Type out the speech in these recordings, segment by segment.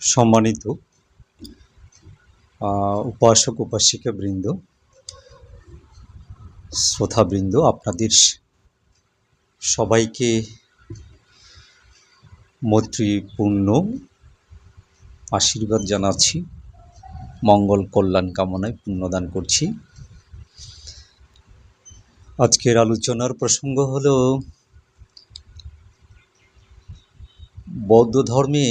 সম্মানিত উপাসক, উপাসিকা বৃন্দ, শ্রোতাবৃন্দ, আপনাদের সবাইকে মৈত্রীপূর্ণ আশীর্বাদ জানাচ্ছি, মঙ্গল কল্যাণ কামনায় পুণ্যদান করছি। আজকের আলোচনার প্রসঙ্গ হলো, বৌদ্ধ ধর্মে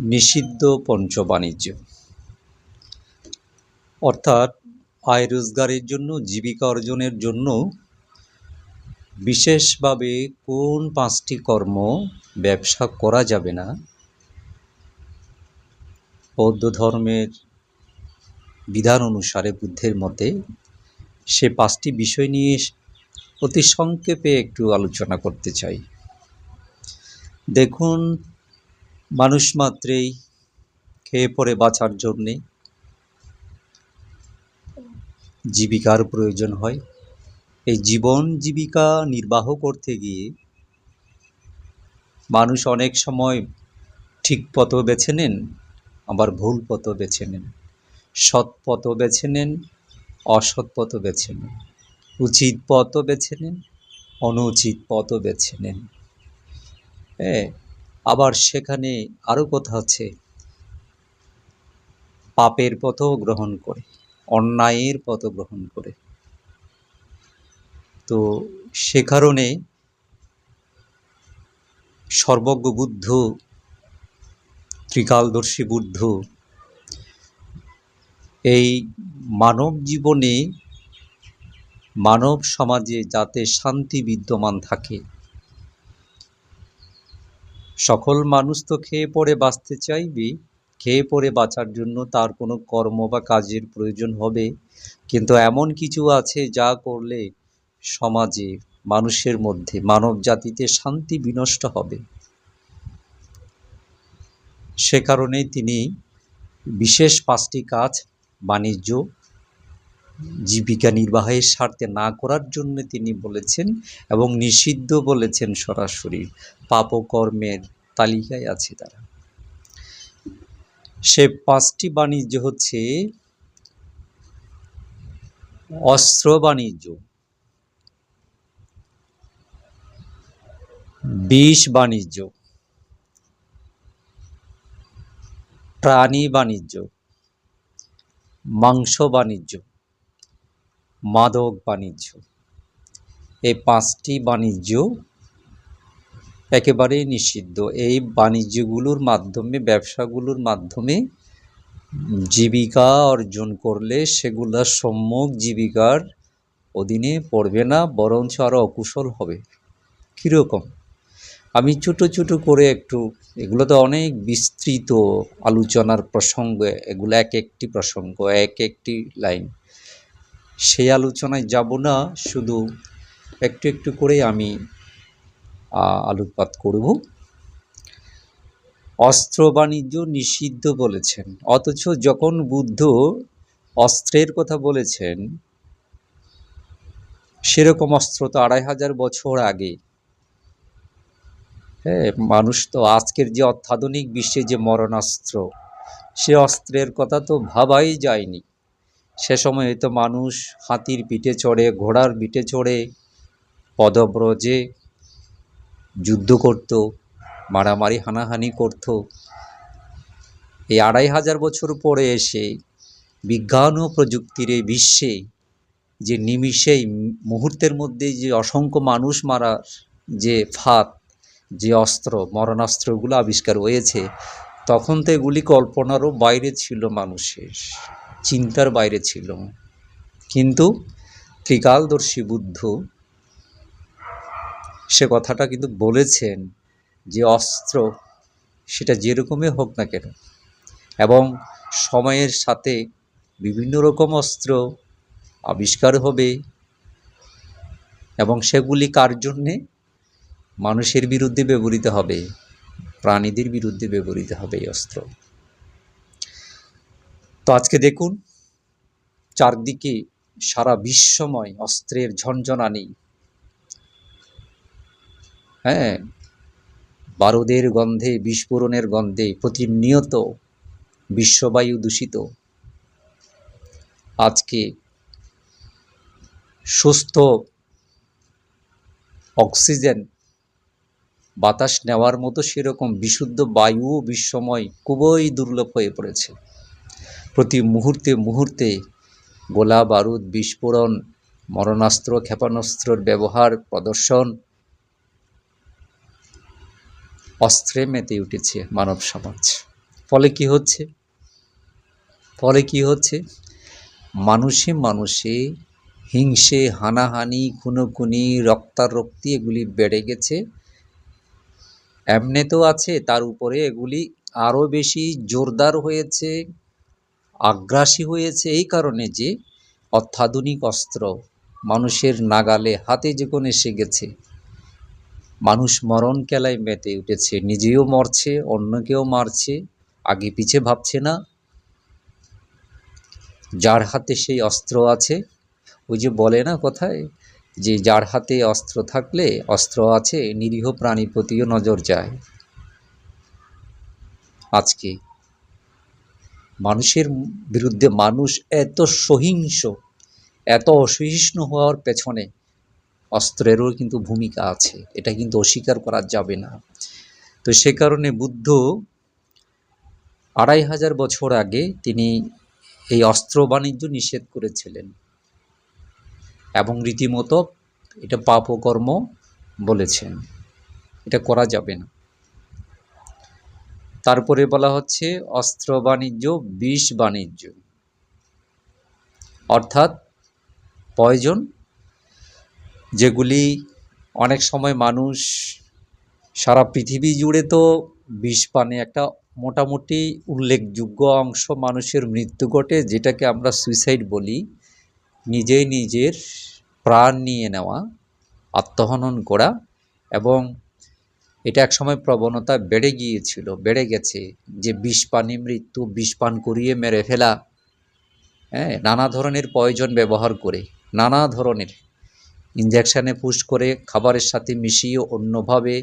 নিষিদ্ধ পঞ্চ বাণিজ্য অর্থাৎ আয় রোজগারের জন্য, জীবিকা অর্জনের জন্য বিশেষভাবে কোন পাঁচটি কর্ম ব্যবসা করা যাবে না? বৌদ্ধ ধর্মের বিধান অনুসারে বুদ্ধের মতে সে পাঁচটি বিষয় নিয়ে অতি সংক্ষেপে একটু আলোচনা করতে চাই। দেখুন মানুষ মাত্রেই খেয়ে পরে বাঁচার জন্যে জীবিকার প্রয়োজন হয়। এই জীবন জীবিকা নির্বাহ করতে গিয়ে মানুষ অনেক সময় ঠিক পথ বেছে নেন, আবার ভুল পথ বেছে নেন। সৎ পথ বেছে নেন, অসৎ পথ বেছে নেন। উচিত পথও বেছে নেন, অনুচিত পথও বেছে নেন। হ্যাঁ আবার সেখানে আরও কথা আছে। পাপের পথও গ্রহণ করে, অন্যায়ের পথ গ্রহণ করে। তো সে কারণে সর্বজ্ঞ বুদ্ধ, ত্রিকালদর্শী বুদ্ধ এই মানব জীবনে মানব সমাজে যাতে শান্তি বিদ্যমান থাকে সকল মানুষ তো খেয়ে পরে বাঁচতে চাইবে, খেয়ে পরে বাঁচার জন্য তার কোনো কর্ম বা কাজের প্রয়োজন হবে। কিন্তু এমন কিছু আছে যা করলে সমাজে, মানুষের মধ্যে মানব জাতিতে শান্তি বিনষ্ট হবে। সে কারণেই তিনি বিশেষ পাঁচটি কাজ, বাণিজ্য, জীবিকা নির্বাহের স্বার্থে না করার জন্য তিনি বলেছেন এবং নিষিদ্ধ বলেছেন সরাসরি। পাপকর্মের তালিকায় আছে তারা। সে পাঁচটি বাণিজ্য হচ্ছে অস্ত্র বাণিজ্য, বিষ বাণিজ্য, প্রাণী বাণিজ্য, মাংস বাণিজ্য, মাদক বাণিজ্য। এই পাঁচটি বাণিজ্য একেবারেই নিষিদ্ধ। এই বাণিজ্যগুলোর মাধ্যমে, ব্যবসাগুলোর মাধ্যমে জীবিকা অর্জন করলে সেগুলো সম্যক জীবিকার অধীনে পড়বে না, বরঞ্চ আরও অকুশল হবে। কীরকম? আমি ছোটো ছোটো করে একটু এগুলো তো অনেক বিস্তৃত আলোচনার প্রসঙ্গ, এগুলো এক একটি প্রসঙ্গ, এক একটি লাইন। সেই আলোচনায় যাব না, শুধু একটু একটু করে আমি আলোকপাত করব। অস্ত্র বাণিজ্য নিষিদ্ধ বলেছেন। অথচ যখন বুদ্ধ অস্ত্রের কথা বলেছেন, সেরকম অস্ত্র তো আড়াই হাজার বছর আগে। হ্যাঁ মানুষ তো আজকের যে অত্যাধুনিক বিশ্বে যে মরণাস্ত্র, সে অস্ত্রের কথা তো ভাবাই যায়নি। সে সময় তো মানুষ হাতির পিঠে চড়ে, ঘোড়ার পিঠে চড়ে, পদব্রজে যুদ্ধ করত, মারামারি হানাহানি করত। এই আড়াই হাজার বছর পরে এসে বিজ্ঞান ও প্রযুক্তির এই বিশ্বে যে নিমিষেই মুহূর্তের মধ্যে যে অসংখ্য মানুষ মারার যে ফাঁদ, যে অস্ত্র, মরণাস্ত্রগুলো আবিষ্কার হয়েছে, তখন তো এগুলি কল্পনারও বাইরে ছিল মানুষের, চিন্তার বাইরে ছিল। কিন্তু ত্রিকালদর্শী বুদ্ধ সে কথাটা কিন্তু বলেছেন যে অস্ত্র সেটা যেরকমই হোক না কেন। এবং সময়ের সাথে বিভিন্ন রকম অস্ত্র আবিষ্কার হবে এবং সেগুলি কার জন্যে? মানুষের বিরুদ্ধে ব্যবহৃত হবে, প্রাণীদের বিরুদ্ধে ব্যবহৃত হবে এই অস্ত্র। তো আজকে দেখুন, চারদিকে সারা বিশ্বময় অস্ত্রের ঝনঝনানি হ্যাঁ বারুদের গন্ধে, বিস্ফোরণের গন্ধে প্রতিনিয়ত বিশ্ববায়ু দূষিত। আজকে সুস্থ অক্সিজেন বাতাস নেওয়ার মতো সেরকম বিশুদ্ধ বায়ুও বিশ্বময় খুবই দুর্লভ হয়ে পড়েছে। প্রতি মুহূর্তে মুহূর্তে গোলা বারুদ, বিস্ফোরণ, মরণাস্ত্র, ক্ষেপণাস্ত্রর ব্যবহার, প্রদর্শন অস্ত্রে মেতে উঠেছে মানব সমাজ। ফলে কি হচ্ছে? ফলে কি হচ্ছে? মানুষে মানুষে হিংসে, হানাহানি, খুনোখুনি, রক্তারক্তি এগুলি বেড়ে গেছে। এমনে তো আছে, তার উপরে এগুলি আরও বেশি জোরদার হয়েছে, আগ্রাসী হয়েছে এই কারণে যে অত্যাধুনিক অস্ত্র মানুষের নাগালে হাতে যখন এসে গেছে। মানুষ মরণ কেলায় মেতে উঠেছে, নিজেও মরছে, অন্যকেও মারছে, আগে পিছে ভাবছে না। যার হাতে সেই অস্ত্র আছে, ওই যে বলে না কোথায় যে যার হাতে অস্ত্র থাকলে অস্ত্র আছে, নিরীহ প্রাণীর প্রতিও নজর যায়। আজকে মানুষের বিরুদ্ধে মানুষ এত সহিংস, এত অসহিষ্ণু হওয়ার পেছনে অস্ত্রেরও কিন্তু ভূমিকা আছে। এটা কিন্তু অস্বীকার করা যাবে না। তো সে কারণে বুদ্ধ আড়াই হাজার বছর আগে তিনি এই অস্ত্র বাণিজ্য নিষেধ করেছিলেন এবং রীতিমতো এটা পাপকর্ম বলেছেন। এটা করা যাবে না। তারপরে বলা হচ্ছে অস্ত্র বাণিজ্য, বিষ বাণিজ্য। অর্থাৎ পয়জন যেগুলি অনেক সময় মানুষ সারা পৃথিবী জুড়ে তো বিষ পানে একটা মোটামুটি উল্লেখযোগ্য অংশ মানুষের মৃত্যু ঘটে, যেটাকে আমরা সুইসাইড বলি। নিজেই নিজের প্রাণ নিয়ে নেওয়া, আত্মহনন করা এবং এটা এক সময় প্রবণতা বেড়ে গিয়েছিল, বেড়ে গেছে যে বিষ পানি মৃত্যু, বিষ পান করিয়ে মেরে ফেলা হ্যাঁ নানা ধরনের প্রয়োজন ব্যবহার করে, নানা ধরনের। ইঞ্জেকশানে পুশ করে খাবারের সাথে মিশিয়ে অন্যভাবে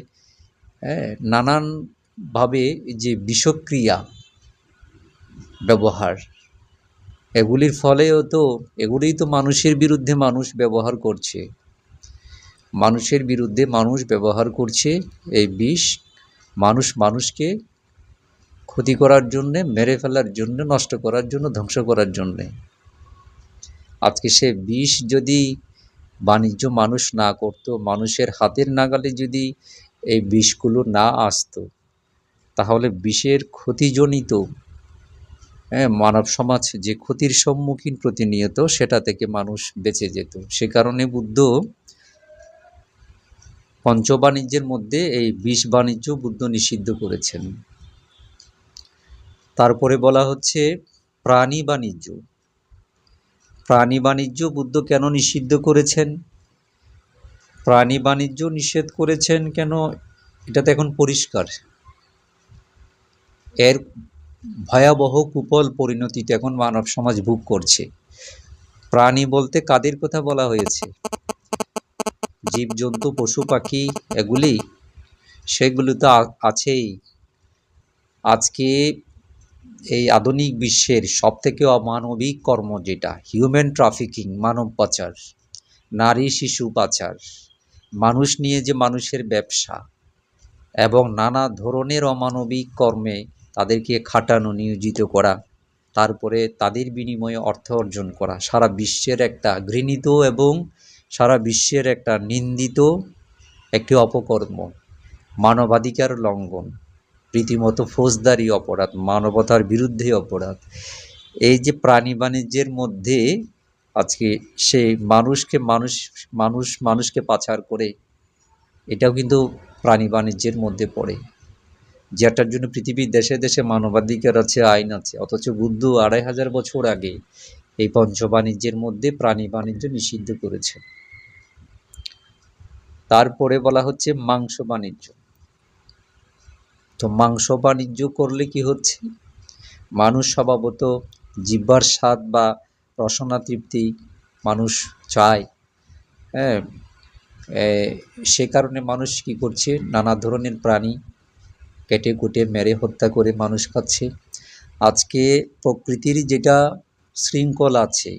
হ্যাঁ নানানভাবে যে বিষক্রিয়া ব্যবহার, এগুলির ফলেও তো, এগুলিই তো মানুষের বিরুদ্ধে মানুষ ব্যবহার করছে। মানুষের বিরুদ্ধে মানুষ ব্যবহার করছে এই বিষ, মানুষ মানুষকে ক্ষতি করার জন্যে, মেরে ফেলার জন্য, নষ্ট করার জন্য, ধ্বংস করার জন্যে। আজকে সে বিষ যদি বাণিজ্য মানুষ না করতো, মানুষের হাতের নাগালে যদি এই বিষগুলো না আসতো, তাহলে বিষের ক্ষতিজনিত হ্যাঁ মানব সমাজ যে ক্ষতির সম্মুখীন প্রতিনিয়ত সেটা থেকে মানুষ বেঁচে যেত। সে কারণে বুদ্ধ পঞ্চবাণিজ্যের মধ্যে এই বিষ বাণিজ্য বুদ্ধ নিষিদ্ধ করেছেন। তারপরে বলা হচ্ছে প্রাণী বাণিজ্য। প্রাণী বাণিজ্য বুদ্ধ কেন নিষিদ্ধ করেছেন? প্রাণী বাণিজ্য নিষেধ করেছেন কেন? এটা তো এখন পরিষ্কার। এর ভয়াবহ কুপল পরিণতিতে এখন মানব সমাজ ভোগ করছে। প্রাণী বলতে কাদের কথা বলা হয়েছে? জীবজন্তু, পশু, পাখি, এগুলি? সেগুলো তো আছেই। আজকে এই আধুনিক বিশ্বের সব থেকে অমানবিক কর্ম যেটা হিউম্যান ট্রাফিকিং মানব পাচার, নারী শিশু পাচার, মানুষ নিয়ে যে মানুষের ব্যবসা এবং নানা ধরনের অমানবিক কর্মে তাদেরকে খাটানো, নিয়োজিত করা, তারপরে তাদের বিনিময়ে অর্থ অর্জন করা, সারা বিশ্বের একটা ঘৃণিত এবং সারা বিশ্বের একটা নিন্দিত একটি অপকর্ম, মানবাধিকার লঙ্ঘন। রীতিমতো ফৌজদারি অপরাধ, মানবতার বিরুদ্ধে অপরাধ। এই যে প্রাণী বাণিজ্যের মধ্যে আজকে সেই মানুষকে মানুষ মানুষ মানুষকে পাচার করে, এটাও কিন্তু প্রাণী বাণিজ্যের মধ্যে পড়ে। যেটার জন্য পৃথিবীর দেশে দেশে মানবাধিকার আছে, আইন আছে, অথচ বুদ্ধ আড়াই হাজার বছর আগে এই পঞ্চ বাণিজ্যের মধ্যে প্রাণী বাণিজ্য নিষিদ্ধ করেছে। তারপরে বলা হচ্ছে মাংস বাণিজ্য। তো মাংস বাণিজ্য করলে কি হচ্ছে? মানুষ স্বভাবত জিহ্বার স্বাদ বা রসনা তৃপ্তি মানুষ চায়। হ্যাঁ সে কারণে মানুষ কি করছে? নানা ধরনের প্রাণী কেটে কুটে, মেরে, হত্যা করে মানুষ খাচ্ছে। আজকে প্রকৃতির যেটা শৃঙ্খল আছে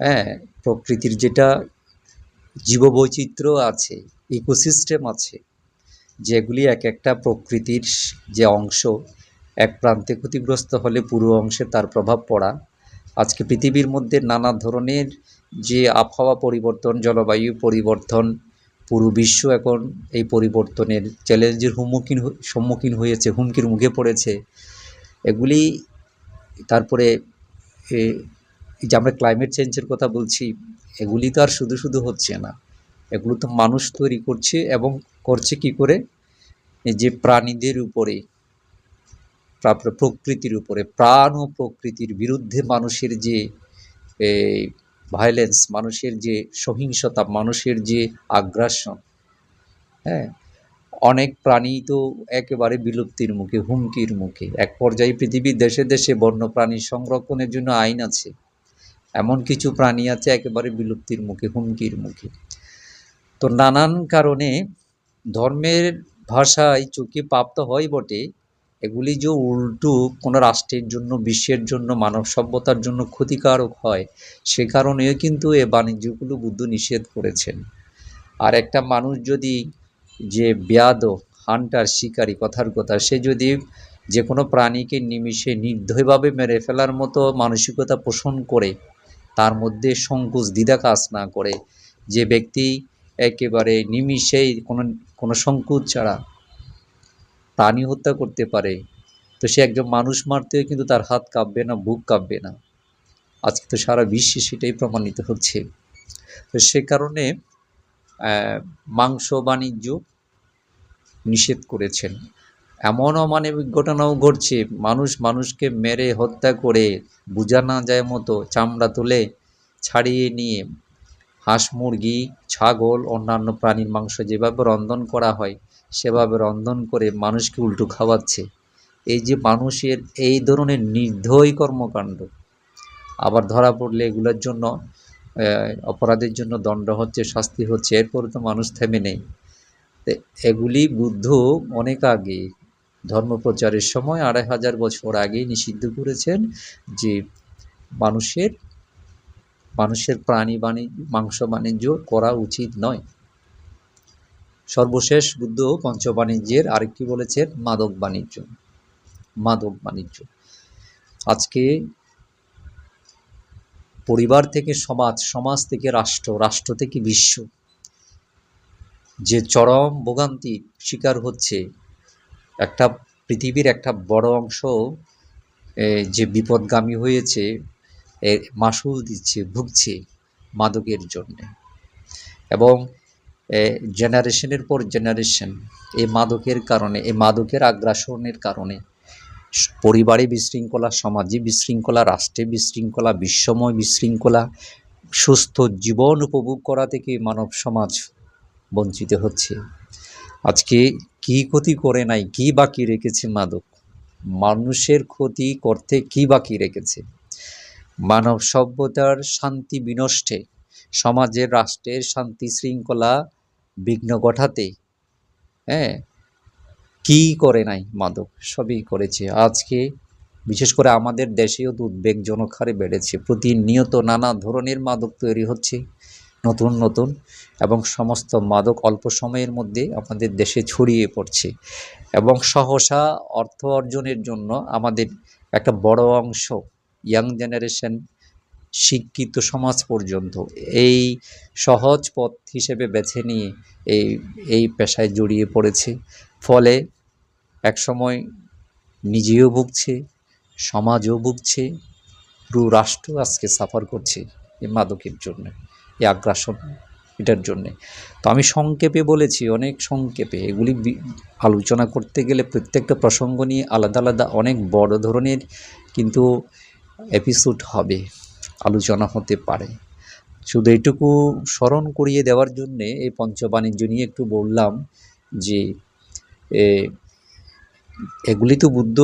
হ্যাঁ প্রকৃতির যেটা জীববৈচিত্র্য আছে, ইকোসিস্টেম আছে যেগুলি এক একটা প্রকৃতির যে অংশ, এক প্রান্তে ক্ষতিগ্রস্ত হলে পুরো অংশে তার প্রভাব পড়া। আজকে পৃথিবীর মধ্যে নানা ধরনের যে আবহাওয়া পরিবর্তন, জলবায়ু পরিবর্তন, পুরো বিশ্ব এখন এই পরিবর্তনের চ্যালেঞ্জের সম্মুখীন সম্মুখীন হয়েছে, হুমকির মুখে পড়েছে। এগুলি তারপরে যে আমরা ক্লাইমেট চেঞ্জের কথা বলছি, এগুলি তো আর শুধু শুধু হচ্ছে না। এগুলো তো মানুষ তৈরি করছে এবং করছে কি করে? যে প্রাণীদের উপরে তারপরে প্রকৃতির উপরে, প্রাণ ও প্রকৃতির বিরুদ্ধে মানুষের যে ভায়োলেন্স মানুষের যে সহিংসতা, মানুষের যে আগ্রাসন হ্যাঁ? অনেক প্রাণী তো একেবারে বিলুপ্তির মুখে, হুমকির মুখে। এক পর্যায়ে পৃথিবীর দেশে দেশে বন্য প্রাণী সংরক্ষণের জন্য আইন আছে। এমন কিছু প্রাণী আছে একেবারে বিলুপ্তির মুখে, হুমকির মুখে। তো নানান কারণে ধর্মের ভাষায় চোখে প্রাপ্ত হয় বটে। এগুলি যে উল্টো কোনো রাষ্ট্রের জন্য, বিশ্বের জন্য, মানব সভ্যতার জন্য ক্ষতিকারক হয়, সে কারণেও কিন্তু এ বাণিজ্যগুলো বুদ্ধ নিষেধ করেছেন। আর একটা মানুষ যদি যে ব্যাদ হান্টার শিকারী, কথার কথা, সে যদি যে কোনো প্রাণীকে নিমিষে নির্দয়ভাবে মেরে ফেলার মতো মানসিকতা পোষণ করে, তার মধ্যে সংকোচ, দ্বিধা কাজ না করে, যে ব্যক্তি একেবারে নিমিষেই কোনো কোনো সংকোচ ছাড়া প্রাণী হত্যা করতে পারে। তো সে একজন মানুষ মারতেও কিন্তু তার হাত কাঁপবে না, বুক কাঁপবে না। আজকে তো সারা বিশ্বে সেটাই প্রমাণিত হচ্ছে। তো সে কারণে মাংস বাণিজ্য নিষেধ করেছেন। এমন অমানবিক ঘটনাও ঘটছে। মানুষ মানুষকে মেরে হত্যা করে, বোঝা না যায় মতো চামড়া তুলে ছাড়িয়ে নিয়ে হাঁস, মুরগি, ছাগল, অন্যান্য প্রাণীর মাংস যেভাবে রন্ধন করা হয়, সেভাবে রন্ধন করে মানুষকে উল্টো খাওয়াচ্ছে। এই যে মানুষের এই ধরনের নির্দয় কর্মকাণ্ড, আবার ধরা পড়লে এগুলোর জন্য অপরাধের জন্য দণ্ড হচ্ছে, শাস্তি হচ্ছে, এরপরে তো মানুষ থেমে নেই। এগুলি বুদ্ধ অনেক আগে, ধর্ম প্রচারের সময় আড়াই হাজার বছর আগেই নিষিদ্ধ করেছেন যে মানুষের মানুষের প্রাণী বাণিজ্য মাংস বাণিজ্য করা উচিত নয়। সর্বশেষ বুদ্ধ পঞ্চবাণিজ্যের আরেকটি বলেছেন মাদক বাণিজ্য। মাদক বাণিজ্য। আজকে পরিবার থেকে সমাজ সমাজ থেকে রাষ্ট্র রাষ্ট্র থেকে বিশ্ব যে চরম ভোগান্তির শিকার হচ্ছে, একটা পৃথিবীর একটা বড় অংশ যে বিপদগামী হয়েছে এ, মাসুল দিচ্ছে ভুগছে মাদকের জন্যে। এবং জেনারেশনের পর জেনারেশন এই মাদকের কারণে এই মাদকের আগ্রাসনের কারণে পরিবারে বিশৃঙ্খলা সমাজে বিশৃঙ্খলা রাষ্ট্রে বিশৃঙ্খলা বিশ্বময় বিশৃঙ্খলা সুস্থ জীবন উপভোগ করা থেকে মানব সমাজ বঞ্চিত হচ্ছে। আজকে কি ক্ষতি করে নাই কি বাকি রেখেছে মাদক? মানুষের ক্ষতি করতে কি বাকি রেখেছে? মানব সভ্যতার শান্তি বিনষ্টে, সমাজের রাষ্ট্রের শান্তি শৃঙ্খলা বিঘ্ন ঘটাতে। হ্যাঁ কি করে নাই মাদক? সবই করেছে। আজকে বিশেষ করে আমাদের দেশেও তো উদ্বেগজনক হারে বেড়েছে। প্রতিনিয়ত নানা ধরনের মাদক তৈরি হচ্ছে, নতুন নতুন, এবং সমস্ত মাদক অল্প সময়ের মধ্যে আমাদের দেশে ছড়িয়ে পড়ছে। এবং সহসা অর্থ অর্জনের জন্য আমাদের একটা বড় অংশ ইয়াং জেনারেশন শিক্ষিত সমাজ পর্যন্ত। এই সহজ পথ হিসেবে বেছে নিয়ে এই এই পেশায় জড়িয়ে পড়েছে। ফলে একসময় নিজেও ভুগছে, সমাজও ভুগছে, পুরো রাষ্ট্র আজকে সাফার করছে এই মাদকের জন্য, এই আগ্রাসন এটার জন্যে। তো আমি সংক্ষেপে বলেছি, অনেক সংক্ষেপে এগুলি আলোচনা করতে গেলে প্রত্যেকটা প্রসঙ্গ নিয়ে আলাদা আলাদা অনেক বড় ধরনের কিন্তু এপিসোড হবে, আলোচনা হতে পারে। শুধু এটুকু স্মরণ করিয়ে দেওয়ার জন্যে এই পঞ্চবাণিজ্য নিয়ে একটু বললাম যে এগুলি তো বুদ্ধ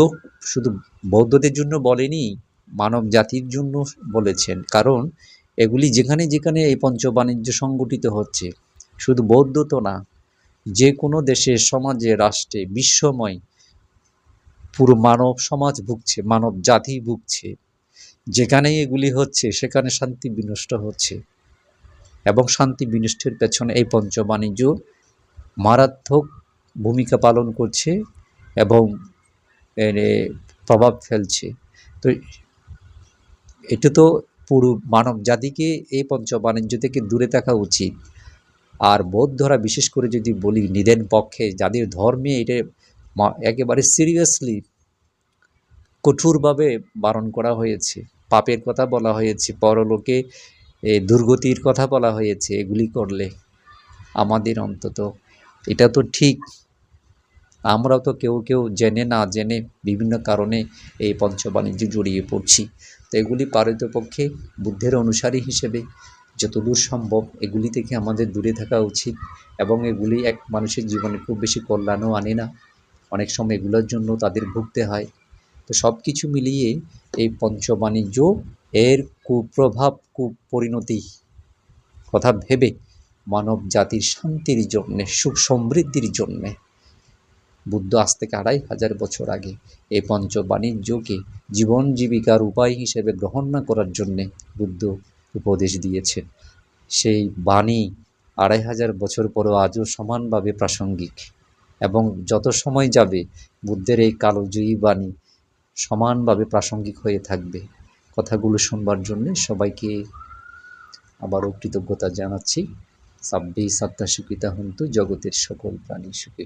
শুধু বৌদ্ধদের জন্য বলেনি, মানব জাতির জন্য বলেছেন। কারণ এগুলি যেখানে যেখানে এই পঞ্চবাণিজ্য সংগঠিত হচ্ছে, শুধু বৌদ্ধ তো না, যে কোনো দেশে, সমাজে, রাষ্ট্রে, বিশ্বময় পুরো মানব সমাজ ভুগছে, মানব জাতি ভুগছে। যেখানেই এগুলি হচ্ছে, সেখানে শান্তি বিনষ্ট হচ্ছে। এবং শান্তি বিনষ্টের পেছনে এই পঞ্চবাণিজ্য মারাত্মক ভূমিকা পালন করছে এবং প্রভাব ফেলছে। তো এটা তো পুরো মানব জাতিকে এই পঞ্চ বাণিজ্য থেকে দূরে থাকা উচিত। আর বৌদ্ধরা বিশেষ করে যদি বলি, নিদেন পক্ষে যাদের ধর্মে এটা একেবারে সিরিয়াসলি কঠোরভাবে বারণ করা হয়েছে। পাপের কথা বলা হয়েছে, পরলোকে দুর্গতির কথা বলা হয়েছে এগুলি করলে আমাদের অন্তত। এটা তো ঠিক। আমরাও তো কেউ কেউ জেনে না জেনে বিভিন্ন কারণে এই পঞ্চবাণিজ্যে জড়িয়ে পড়ছি। তো এগুলি পারিতপক্ষে বুদ্ধের অনুসারী হিসেবে যতদূর সম্ভব এগুলি থেকে আমাদের দূরে থাকা উচিত এবং এগুলি এক মানুষের জীবনে খুব বেশি কল্যাণও আনে না। অনেক সময় এগুলোর জন্য তাদের ভুগতে হয়। তো সব কিছু মিলিয়ে এই পঞ্চবাণিজ্য এর কুপ্রভাব, কুপরিণতি কথা ভেবে মানব জাতির শান্তির জন্যে, সুখ সমৃদ্ধির জন্যে বুদ্ধ আজ থেকে আড়াই হাজার বছর আগে এই পঞ্চ বাণিজ্যকে জীবন জীবিকার উপায় হিসেবে গ্রহণ না করার জন্যে বুদ্ধ উপদেশ দিয়েছেন সেই বাণী আড়াই হাজার বছর পরও আজও সমানভাবে প্রাসঙ্গিক এবং যত সময় যাবে বুদ্ধের এই কালোজয়ী বাণী সমানভাবে প্রাসঙ্গিক হয়ে থাকবে কথাগুলো শুনবার জন্যে সবাইকে আবারও কৃতজ্ঞতা জানাচ্ছি সাব্বি সত্তা সুখিতা হন্তু জগতের সকল প্রাণী সুখী।